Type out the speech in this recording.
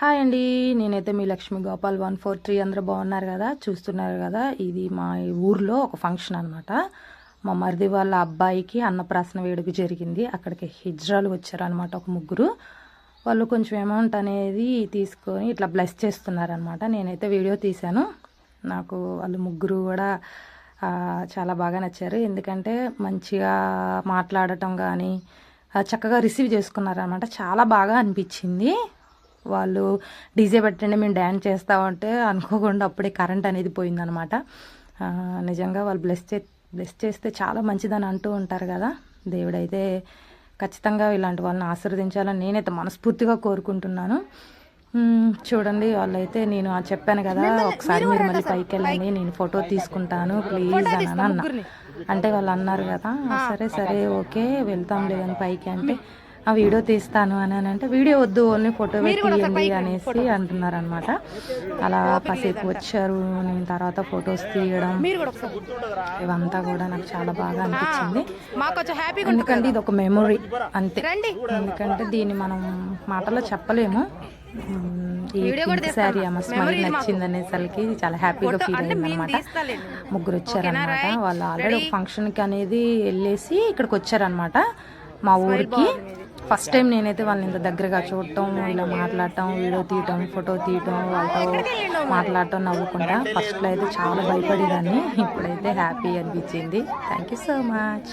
Hi అండి. నేనైతే మీ Lakshmi Gopal one four three అందరూ బాగున్నారు కదా? చూస్తున్నారు కదా? ఇది మా ఊర్లో ఒక ఫంక్షన్ అనమాట మా మరిది వాళ్ళ అబ్బాయికి అన్నప్రాసన వేడుక జరిగింది. అక్కడికి హిజ్రాలు వచ్చారనమాట ఒక ముగ్గురు. వాళ్ళు కొంచెం అమౌంట్ అనేది తీసుకొని ఇట్లా బ్లెస్ చేస్తున్నారనమాట నేనైతే వీడియో తీశాను. నాకు వాళ్ళు ముగ్గురు కూడా చాలా బాగా నచ్చారు. ఎందుకంటే మంచిగా మాట్లాడటం కానీ చక్కగా రిసీవ్ చేసుకున్నారనమాట చాలా బాగా అనిపించింది. వాళ్ళు డీజే పెట్టండి మేము డ్యాన్స్ చేస్తామంటే అనుకోకుండా అప్పుడే కరెంట్ అనేది పోయిందనమాట. నిజంగా వాళ్ళు బ్లెస్ చే బ్లెస్ చేస్తే చాలా మంచిదని అంటూ ఉంటారు కదా. దేవుడైతే ఖచ్చితంగా ఇలాంటి వాళ్ళని ఆశీర్వదించాలని నేనైతే మనస్ఫూర్తిగా కోరుకుంటున్నాను. చూడండి వాళ్ళైతే నేను చెప్పాను కదా ఒకసారి మీరు మళ్ళీ పైకి వెళ్ళండి నేను ఫోటో తీసుకుంటాను ప్లీజ్ అని అన్న. అంటే వాళ్ళు అన్నారు కదా సరే సరే ఓకే వెళ్తాం లేదని పైకి అంటే ఆ వీడియో తీస్తాను అని అంటే వీడియో వద్దు ఓన్లీ ఫోటో తీయండి అనేసి అంటున్నారు అనమాట అలా కాసేపు వచ్చారు నేను తర్వాత ఫొటోస్ తీయడం. ఇవంతా కూడా నాకు చాలా బాగా అనిపించింది. ఎందుకంటే ఇది ఒక మెమొరీ అంతే. ఎందుకంటే దీన్ని మనం మాటలో చెప్పలేము. మ్మ్, ఈ పింక్ శారీ ఆమె స్మైల్ నచ్చింది అనేసరికి చాలా హ్యాపీగా ఫీల్ అయింది అనమాట ముగ్గురు వచ్చారనమాట వాళ్ళు ఆల్రెడీ ఫంక్షన్కి అనేది వెళ్ళేసి ఇక్కడికి వచ్చారనమాట మా ఊరికి. ఫస్ట్ టైం నేనైతే వాళ్ళని ఇంత దగ్గరగా చూడటం ఇలా మాట్లాడటం వీడియో తీయటం ఫోటో తీయటం వాళ్ళతో మాట్లాడటం నవ్వుకుంటా. ఫస్ట్లో అయితే చాలా భయపడేదాన్ని. ఇప్పుడైతే హ్యాపీ అనిపించింది. Thank you so much